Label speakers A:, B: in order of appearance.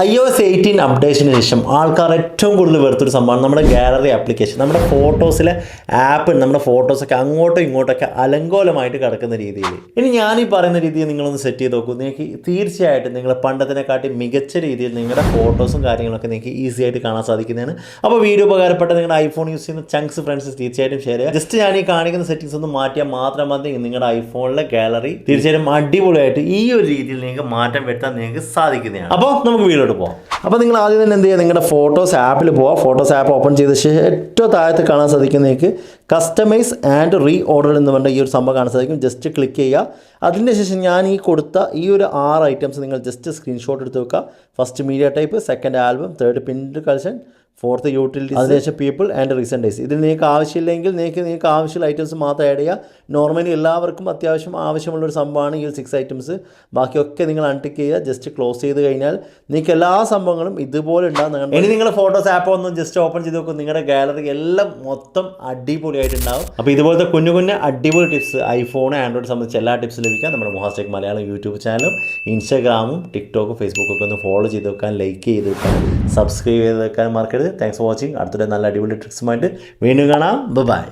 A: I O S eighteen അപ്ഡേഷന് ശേഷം ആൾക്കാർ ഏറ്റവും കൂടുതൽ വെറുത്തൊരു സംഭവമാണ് നമ്മുടെ ഗാലറി ആപ്ലിക്കേഷൻ നമ്മുടെ ഫോട്ടോസിലെ ആപ്പ് നമ്മുടെ ഫോട്ടോസൊക്കെ അങ്ങോട്ടും ഇങ്ങോട്ടൊക്കെ അലങ്കോലമായിട്ട് കിടക്കുന്ന രീതിയിൽ. ഇനി ഞാൻ ഈ പറയുന്ന രീതിയിൽ നിങ്ങളൊന്ന് സെറ്റ് ചെയ്ത് നോക്കൂ. നിങ്ങൾക്ക് തീർച്ചയായിട്ടും നിങ്ങൾ പണ്ടത്തിനെക്കാട്ടി മികച്ച രീതിയിൽ നിങ്ങളുടെ ഫോട്ടോസും കാര്യങ്ങളൊക്കെ നിങ്ങൾക്ക് ഈസി ആയിട്ട് കാണാൻ സാധിക്കുന്നതാണ്. അപ്പോൾ വീഡിയോ ഉപകാരപ്പെട്ട നിങ്ങളുടെ ഐഫോൺ യൂസ് ചെയ്യുന്ന ചങ്ക്സ് ഫ്രണ്ട്സ് തീർച്ചയായിട്ടും ഷെയർ ചെയ്യുക. ജസ്റ്റ് ഞാൻ ഈ കാണിക്കുന്ന സെറ്റിങ്സ് ഒന്ന് മാറ്റിയാൽ മാത്രം മതി നിങ്ങളുടെ ഐഫോണിലെ ഗാലറി തീർച്ചയായിട്ടും അടിപൊളിയായിട്ട് ഈ ഒരു രീതിയിൽ നിങ്ങൾക്ക് മാറ്റം വരുത്താൻ നിങ്ങൾക്ക് സാധിക്കുന്നതാണ്. അപ്പോൾ നമുക്ക് വീഡിയോട്ട് പോകാം അപ്പോൾ നിങ്ങൾ ആദ്യം തന്നെ എന്ത് ചെയ്യുക? നിങ്ങളുടെ ഫോട്ടോസ് ആപ്പിൽ പോവുക ഫോട്ടോസ് ആപ്പ് ഓപ്പൺ ചെയ്ത ശേഷം ഏറ്റവും താഴത്ത് കാണാൻ സാധിക്കുന്ന നിങ്ങൾക്ക് കസ്റ്റമൈസ് ആൻഡ് റീ ഓർഡർ എന്ന് പറഞ്ഞ ഈ ഒരു സംഭവം കാണാൻ സാധിക്കും. ജസ്റ്റ് ക്ലിക്ക് ചെയ്യുക. അതിന് ശേഷം ഞാൻ ഈ കൊടുത്ത ഈ ഒരു ആറ് ഐറ്റംസ് നിങ്ങൾ ജസ്റ്റ് സ്ക്രീൻഷോട്ട് എടുത്ത് വെക്കുക. First media type second album third pinned collection fourth utility അതിനുശേഷം പീപ്പിൾ ആൻഡ് റീസെന്റ് ഡേയ്സ് ഇതിൽ നിങ്ങൾക്ക് ആവശ്യമില്ലെങ്കിൽ നിങ്ങൾക്ക് നിങ്ങൾക്ക് ആവശ്യമുള്ള ഐറ്റംസ് മാത്രം ആഡ് ചെയ്യുക. നോർമലി എല്ലാവർക്കും അത്യാവശ്യം ആവശ്യമുള്ള ഒരു സംഭവമാണ് ഈ സിക്സ് ഐറ്റംസ് ബാക്കിയൊക്കെ നിങ്ങൾ അൺടിക്ക് ചെയ്യുക. ജസ്റ്റ് ക്ലോസ് ചെയ്ത് കഴിഞ്ഞാൽ നിങ്ങൾക്ക് എല്ലാ സംഭവങ്ങളും ഇതുപോലെ ഉണ്ടാകും. ഇനി നിങ്ങൾ ഫോട്ടോസ് ആപ്പ് ഒന്നും ജസ്റ്റ് ഓപ്പൺ ചെയ്ത് നോക്കും. നിങ്ങളുടെ ഗാലറി എല്ലാം മൊത്തം അടിപൊളിയായിട്ടുണ്ടാവും. അപ്പോൾ ഇതുപോലത്തെ കുഞ്ഞു കുഞ്ഞു അടിപൊളി ടിപ്സ് ഐഫോൺ ആൻഡ്രോയിഡ് സംബന്ധിച്ച് എല്ലാ ടിപ്സ് ലഭിക്കാൻ നമ്മുടെ മൊഹാസ്റ്റേക്ക് മലയാളം യൂട്യൂബ് ചാനലും ഇൻസ്റ്റാഗ്രാമും ടിക്ടോക്കും ഫേസ്ബുക്കും ഒക്കെ ഒന്ന് ഫോളോ ചെയ്ത് വെക്കാൻ ലൈക്ക് ചെയ്ത് വെക്കാൻ സബ്സ്ക്രൈബ് ചെയ്ത് വെക്കാൻ മറക്കരുത്. താങ്ക്സ് ഫോർ വാച്ചിങ് അടുത്തൊരു നല്ല അടിപൊളി ട്രിക്സുമായിട്ട് വീണ്ടും കാണാം. ബൈ